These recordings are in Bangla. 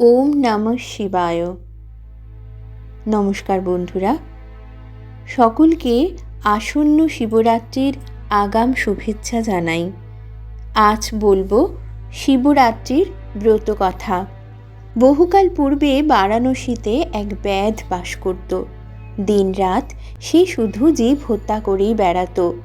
ওম নমঃ শিবায়। নমস্কার বন্ধুরা, সকলকে আসন্ন শিবরাত্রির আগাম শুভেচ্ছা জানাই। আজ বলব শিবরাত্রির ব্রত কথা। বহুকাল পূর্বে বারাণসীতে এক ব্যাধ বাস করত। দিনরাত সে শুধু জীব হত্যা করেই বেড়াতো।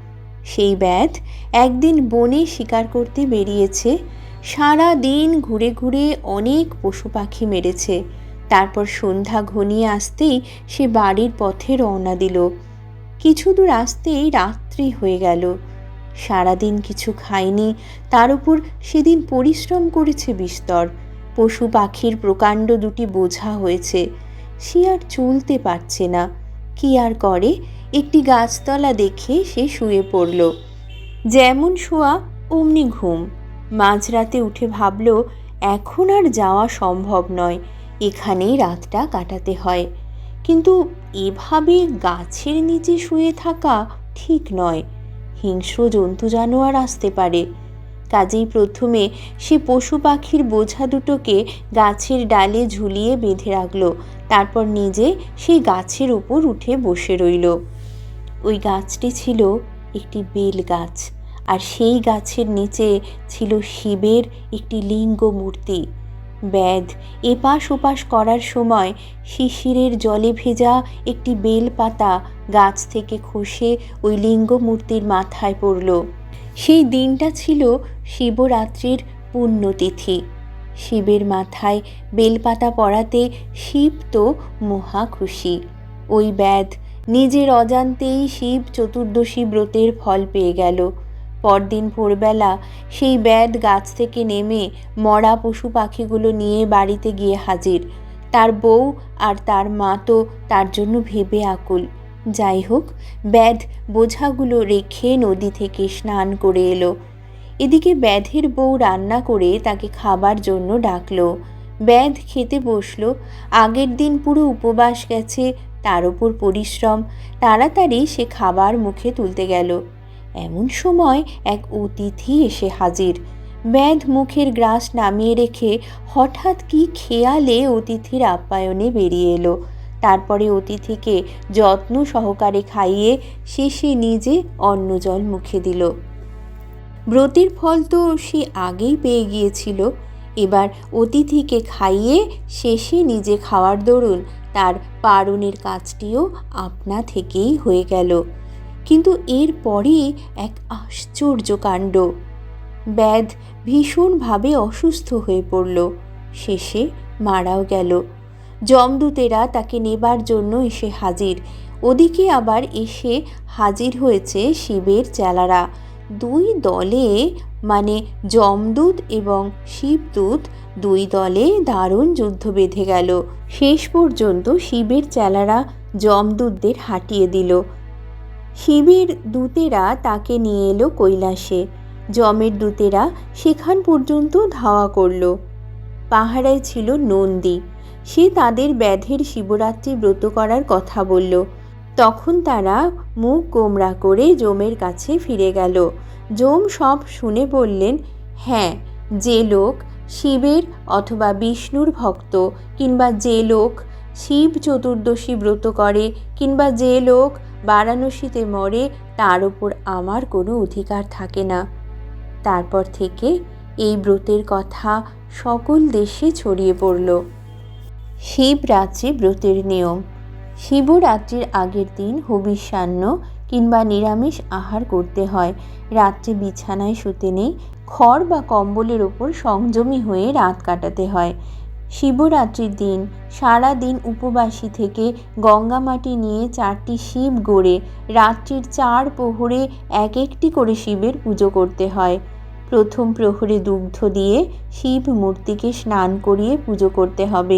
সেই ব্যাধ একদিন বনে শিকার করতে বেরিয়েছে সারা দিন ঘুরে ঘুরে অনেক পশু পাখি মেরেছে। তারপর সন্ধ্যা ঘনিয়ে আসতেই সে বাড়ির পথে রওনা দিল। কিছু দূর আসতেই রাত্রি হয়ে গেল। সারাদিন কিছু খায়নি, তার উপর সেদিন পরিশ্রম করেছে বিস্তর। পশু পাখির প্রকাণ্ড দুটি বোঝা হয়েছে, সে আর চলতে পারছে না। কি আর করে, একটি গাছতলা দেখে সে শুয়ে পড়ল। যেমন শোয়া, অমনি ঘুম। মাঝরাতে উঠে ভাবল, এখন আর যাওয়া সম্ভব নয়, এখানেই রাতটা কাটাতে হয়। কিন্তু এভাবে গাছের নিচে শুয়ে থাকা ঠিক নয়, হিংস্র জন্তু জানোয়ার আসতে পারে। কাজেই প্রথমে সে পশু পাখির বোঝা দুটোকে গাছের ডালে ঝুলিয়ে বেঁধে রাখল, তারপর নিজে সেই গাছের উপর উঠে বসে রইল। ওই গাছটি ছিল একটি বেল গাছ। আর সেই গাছের নিচে ছিল শিবের একটি লিঙ্গ মূর্তি ব্যাধ, এপাশ ওপাশ করার সময় শিশিরের জলে ভেজা একটি বেল পাতা গাছ থেকে খসে ওই লিঙ্গ মূর্তির মাথায় পড়ল। সেই দিনটা ছিল শিবরাত্রির পুণ্যতিথি। শিবের মাথায় বেলপাতা পড়াতে শিব তো মহা খুশি। ওই ব্যাধ, নিজের অজান্তেই শিব চতুর্দশী ব্রতের ফল পেয়ে গেল। পরদিন ভোরবেলা সেই ব্যাদ গাছ থেকে নেমে মরা পশু পাখিগুলো নিয়ে বাড়িতে গিয়ে হাজির। তার বউ আর তার মা তো তার জন্য ভেবে আকুল। যাই হোক ব্যাধ বোঝাগুলো রেখে নদী থেকে স্নান করে এলো। এদিকে ব্যাধের বউ রান্না করে তাকে খাবার জন্য ডাকলো। ব্যাধ খেতে বসল। আগের দিন পুরো উপবাস গেছে, তার ওপর পরিশ্রম। তাড়াতাড়ি সে খাবার মুখে তুলতে গেল। এমন সময় এক অতিথি এসে হাজির। ব্যাধ মুখের গ্রাস নামিয়ে রেখে হঠাৎ কি খেয়ালে অতিথির আপ্যায়নে বেরিয়ে এলো। তারপরে অতিথিকে যত্ন সহকারে খাইয়ে শেষে নিজে অন্ন জল মুখে দিল। ব্রতের ফল তো সে আগেই পেয়ে গিয়েছিল। এবার অতিথিকে খাইয়ে শেষে নিজে খাওয়ার দরুন তার পারণের কাজটিও আপনা থেকেই হয়ে গেল। কিন্তু এর পরে এক আশ্চর্য কাণ্ড। ব্যাধ ভীষণভাবে অসুস্থ হয়ে পড়ল। শেষে মারাও গেল। জমদূতেরা তাকে নেবার জন্য এসে হাজির। ওদিকে আবার এসে হাজির হয়েছে শিবের চেলারা। দুই দলে মানে যমদূত এবং শিবদূত, দুই দলে দারুণ যুদ্ধ বেঁধে গেল। শেষ পর্যন্ত শিবের চেলারা যমদূতদের হাঁটিয়ে দিল। শিবের দূতেরা তাকে নিয়ে এলো কৈলাসে। যমের দূতেরা সেখান পর্যন্ত ধাওয়া করল। পাহাড়ায় ছিল নন্দী। সে তাদের ব্যাধের শিবরাত্রি ব্রত করার কথা বলল। তখন তারা মুখ গোমরা করে জমের কাছে ফিরে গেল। জম সব শুনে বললেন হ্যাঁ যে লোক শিবের অথবা বিষ্ণুর ভক্ত কিংবা যে লোক শিব চতুর্দশী ব্রত করে কিংবা যে লোক বারাণসীতে মরে তার ওপর আমার কোনো অধিকার থাকে না। তারপর থেকে এই ব্রতের কথা সকল দেশে ছড়িয়ে পড়ল। শিবরাত্রি ব্রতের নিয়ম। শিবরাত্রির আগের দিন হবিষ্যান্ন কিংবা নিরামিষ আহার করতে হয়। রাত্রে বিছানায় শুতে নেই, খড় বা কম্বলের ওপর সংযমী হয়ে রাত কাটাতে হয়। শিবরাত্রির দিন সারা দিন উপবাসী থেকে গঙ্গা মাটি নিয়ে চারটি শিব গড়ে রাত্রির চার প্রহরে এক একটি করে শিবের পুজো করতে হয়। প্রথম প্রহরে দুগ্ধ দিয়ে শিব মূর্তিকে স্নান করিয়ে পুজো করতে হবে।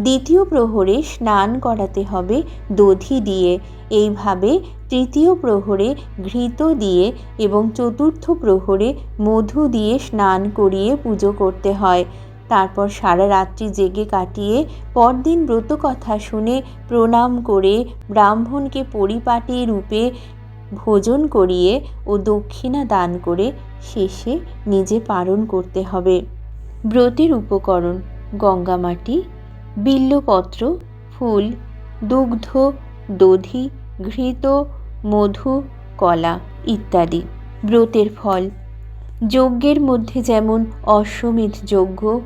দ্বিতীয় প্রহরে স্নান করাতে হবে দধি দিয়ে। এইভাবে তৃতীয় প্রহরে ঘৃত দিয়ে এবং চতুর্থ প্রহরে মধু দিয়ে স্নান করিয়ে পুজো করতে হয়। তারপর সারা রাত্রি জেগে কাটিয়ে পরদিন ব্রত কথা শুনে প্রণাম করে ব্রাহ্মণকে পরিপাটি রূপে ভোজন করিয়ে ও দক্ষিণা দান করে শেষে নিজে পালন করতে হবে। ব্রতের উপকরণ গঙ্গামাটি বিল্লপত্র, ফুল, দুগ্ধ, দধি, ঘৃত, মধু, কলা ইত্যাদি। ব্রতের ফল যজ্ঞের মধ্যে যেমন অশ্বমেধ যজ্ঞ,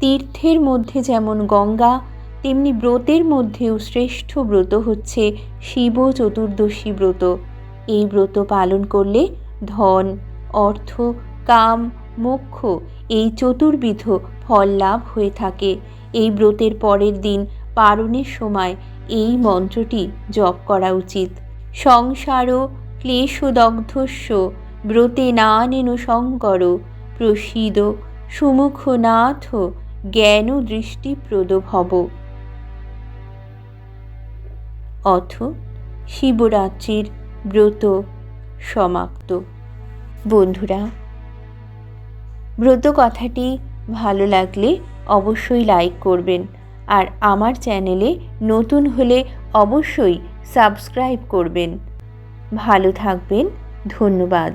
তীর্থের মধ্যে যেমন গঙ্গা, তেমনি ব্রতের মধ্যেও শ্রেষ্ঠ ব্রত হচ্ছে শিব চতুর্দশী ব্রত। এই ব্রত পালন করলে ধন, অর্থ, কাম, মোক্ষ এই চতুর্বিধ ফল লাভ হয়ে থাকে। এই ব্রতের পরের দিন পারণের সময় এই মন্ত্রটি জপ করা উচিত। সংসার ক্লেশদগ্ধস্য ব্রতে না নানেন শঙ্কর, প্রসীদ সুমুখনাথ জ্ঞান দৃষ্টিপ্রদ ভব। অথ শিবরাত্রির ব্রত সমাপ্ত। বন্ধুরা, ব্রত কথাটি ভালো লাগলে অবশ্যই লাইক করবেন আর আমার চ্যানেলে নতুন হলে অবশ্যই সাবস্ক্রাইব করবেন। ভালো থাকবেন ধন্যবাদ।